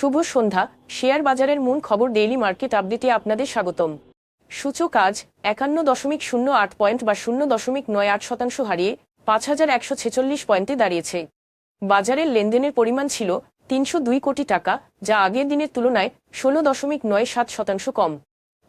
শুভ সন্ধ্যা। Share বাজারের মূল খবর ডেইলি মার্কেট আপডেটে আপনাদের স্বাগতম। সূচক আজ একান্ন দশমিক শূন্য আট পয়েন্ট বা শূন্য দশমিক নয় আট শতাংশ হারিয়ে পাঁচ হাজার একশো ছেচল্লিশ পয়েন্টে দাঁড়িয়েছে। বাজারের লেনদেনের পরিমাণ ছিল তিনশো দুই কোটি টাকা, যা আগের দিনের তুলনায় ষোলো দশমিক নয় সাত শতাংশ কম।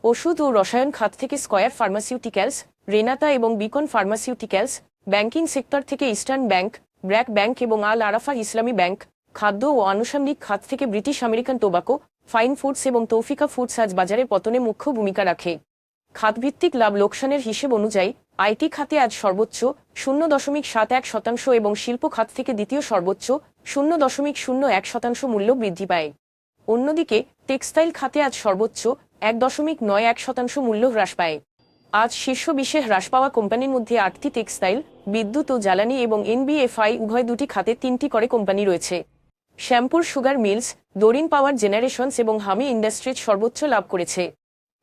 ওষুধ ও রসায়ন খাত থেকে স্কয়ার ফার্মাসিউটিক্যালস রেনাতা এবং বিকন ফার্মাসিউটিক্যালস ব্যাংকিং সেক্টর থেকে ইস্টার্ন ব্যাংক ব্র্যাক ব্যাংক এবং আল আরাফা ইসলামী ব্যাংক খাদ্য ও আনুষঙ্গিক খাত থেকে British American Tobacco, Fine Foods এবং তৌফিকা ফুডস আজ বাজারের পতনে মুখ্য ভূমিকা রাখে। খাতভিত্তিক লাভ লোকসানের হিসেব অনুযায়ী, আইটি খাতে আজ সর্বোচ্চ শূন্য দশমিক সাত এক শতাংশ এবং শিল্প খাত থেকে দ্বিতীয় সর্বোচ্চ শূন্য দশমিক শূন্য এক শতাংশ মূল্য বৃদ্ধি পায়। অন্যদিকে, টেক্সটাইল খাতে আজ সর্বোচ্চ এক দশমিক নয় এক শতাংশ মূল্য হ্রাস পায়। আজ শীর্ষ বিশ্বে হ্রাস পাওয়া কোম্পানির মধ্যে আটটি টেক্সটাইল, বিদ্যুৎ ও জ্বালানি এবং এনবিএফআই উভয় দুটি খাতে তিনটি করে কোম্পানি রয়েছে। Shyampur sugar mills, Doreen power generations এবং হামি ইন্ডাস্ট্রিজ সর্বোচ্চ লাভ করেছে,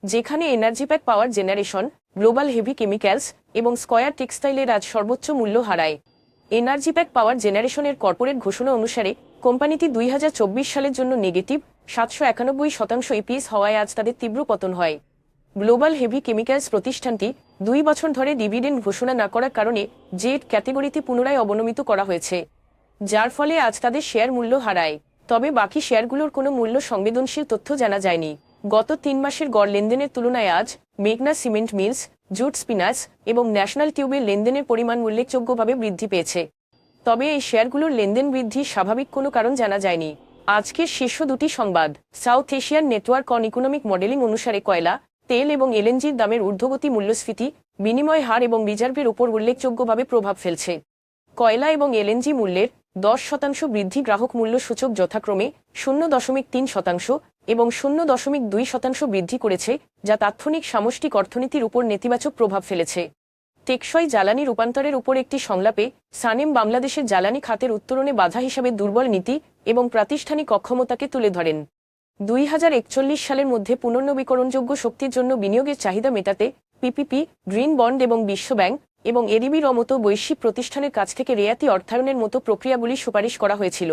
যেখানে Energypac Power Generation, Global Heavy Chemicals এবং স্কয়ার টেক্সটাইলের আজ সর্বোচ্চ মূল্য হারায়। এনার্জি প্যাক পাওয়ার জেনারেশনের কর্পোরেট ঘোষণা অনুসারে, কোম্পানিটি দুই হাজার চব্বিশ সালের জন্য নেগেটিভ, সাতশো একানব্বই শতাংশ ইপিএস হওয়ায় আজ তাদের তীব্র পতন হয়। গ্লোবাল হেভি কেমিক্যালস প্রতিষ্ঠানটি দুই বছর ধরে ডিভিডেন্ড ঘোষণা না করার কারণে জেড ক্যাটেগরিতে পুনরায় অবনমিত করা হয়েছে। যার ফলে আজ তাদের শেয়ার মূল্য হারায়। তবে বাকি শেয়ারগুলোর কোনো মূল্য সংবেদনশীল তথ্য জানা যায়নি। গত তিন মাসের গড় লেনদেনের তুলনায় আজ মেঘনা সিমেন্ট মিলস, জুট স্পিনাস এবং ন্যাশনাল টিউবের লেনদেনের পরিমাণ উল্লেখযোগ্যভাবে বৃদ্ধি পেয়েছে। তবে এই শেয়ারগুলোর লেনদেন বৃদ্ধির স্বাভাবিক কোনো কারণ জানা যায়নি। আজকের শীর্ষ দুটি সংবাদ South Asian Network on Economic Modelling অনুসারে কয়লা, তেল এবং এলএনজির দামের ঊর্ধ্বগতি মূল্যস্ফীতি, বিনিময় হার এবং রিজার্ভের উপর উল্লেখযোগ্যভাবে প্রভাব ফেলছে। কয়লা এবং এলএনজি মূল্যের দশ শতাংশ বৃদ্ধি গ্রাহক মূল্য সূচক যথাক্রমে শূন্য দশমিক তিন শতাংশ এবং শূন্য দশমিক দুই শতাংশ বৃদ্ধি করেছে, যা তাৎক্ষণিক সামষ্টিক অর্থনীতির উপর নেতিবাচক প্রভাব ফেলেছে। টেকসই জ্বালানি রূপান্তরের উপর একটি সংলাপে সানেম বাংলাদেশের জ্বালানি খাতের উত্তরণে বাধা হিসাবে দুর্বল নীতি এবং প্রাতিষ্ঠানিক অক্ষমতাকে তুলে ধরেন। দুই হাজার একচল্লিশ সালের মধ্যে পুনর্নবীকরণযোগ্য শক্তির জন্য বিনিয়োগের চাহিদা মেটাতে পিপিপি, গ্রিন বন্ড এবং বিশ্বব্যাংক এবং এডিবির মতো বৈশ্বিক প্রতিষ্ঠানের কাছ থেকে রেয়াতি অর্থায়নের মতো প্রক্রিয়াগুলি সুপারিশ করা হয়েছিল।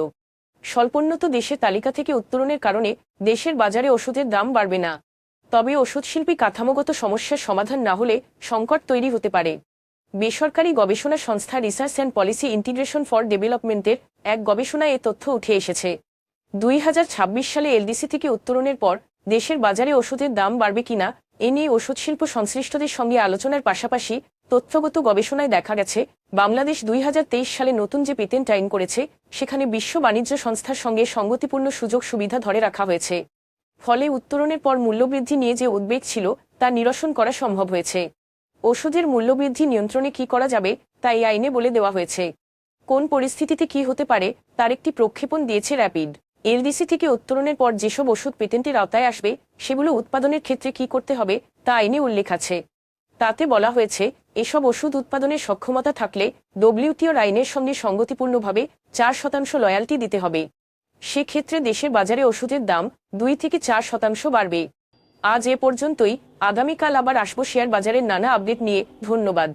স্বল্পোন্নত দেশের তালিকা থেকে উত্তরণের কারণে দেশের বাজারে ওষুধের দাম বাড়বে না। তবে ওষুধশিল্পী কাঠামোগত সমস্যার সমাধান না হলে সংকট তৈরি হতে পারে। বেসরকারি গবেষণা সংস্থা Research and Policy Integration for ডেভেলপমেন্টের এক গবেষণায় এ তথ্য উঠে এসেছে। দুই ছাব্বিশ সালে এলডিসি থেকে উত্তরণের পর দেশের বাজারে ওষুধের দাম বাড়বে কিনা, এ নিয়ে ওষুধ শিল্প সংশ্লিষ্টদের সঙ্গে আলোচনার পাশাপাশি তথ্যগত গবেষণায় দেখা গেছে, বাংলাদেশ দুই হাজার তেইশ সালে নতুন যে পেটেন্ট আইন করেছে, সেখানে বিশ্ব বাণিজ্য সংস্থার সঙ্গে সঙ্গতিপূর্ণ সুযোগ সুবিধা ধরে রাখা হয়েছে। ফলে উত্তরণের পর মূল্যবৃদ্ধি নিয়ে যে উদ্বেগ ছিল, তা নিরসন করা সম্ভব হয়েছে। ওষুধের মূল্যবৃদ্ধি নিয়ন্ত্রণে কি করা যাবে, তা এই আইনে বলে দেওয়া হয়েছে। কোন পরিস্থিতিতে কি হতে পারে, তার একটি প্রক্ষেপণ দিয়েছে র্যাপিড। এলডিসি থেকে উত্তরণের পর যেসব ওষুধ পেটেন্টের আওতায় আসবে, সেগুলো উৎপাদনের ক্ষেত্রে কি করতে হবে, তা আইনে উল্লেখ আছে। তাতে বলা হয়েছে এসব ওষুধ উৎপাদনের সক্ষমতা থাকলে ডব্লিউটিওর আইনের সঙ্গে সঙ্গতিপূর্ণভাবে চার শতাংশ লয়ালটি দিতে হবে। সেক্ষেত্রে দেশের বাজারে ওষুধের দাম দুই থেকে চার শতাংশ বাড়বে। আজ এ পর্যন্তই। আগামীকাল আবার আসব শেয়ার বাজারের নানা আপডেট নিয়ে। ধন্যবাদ।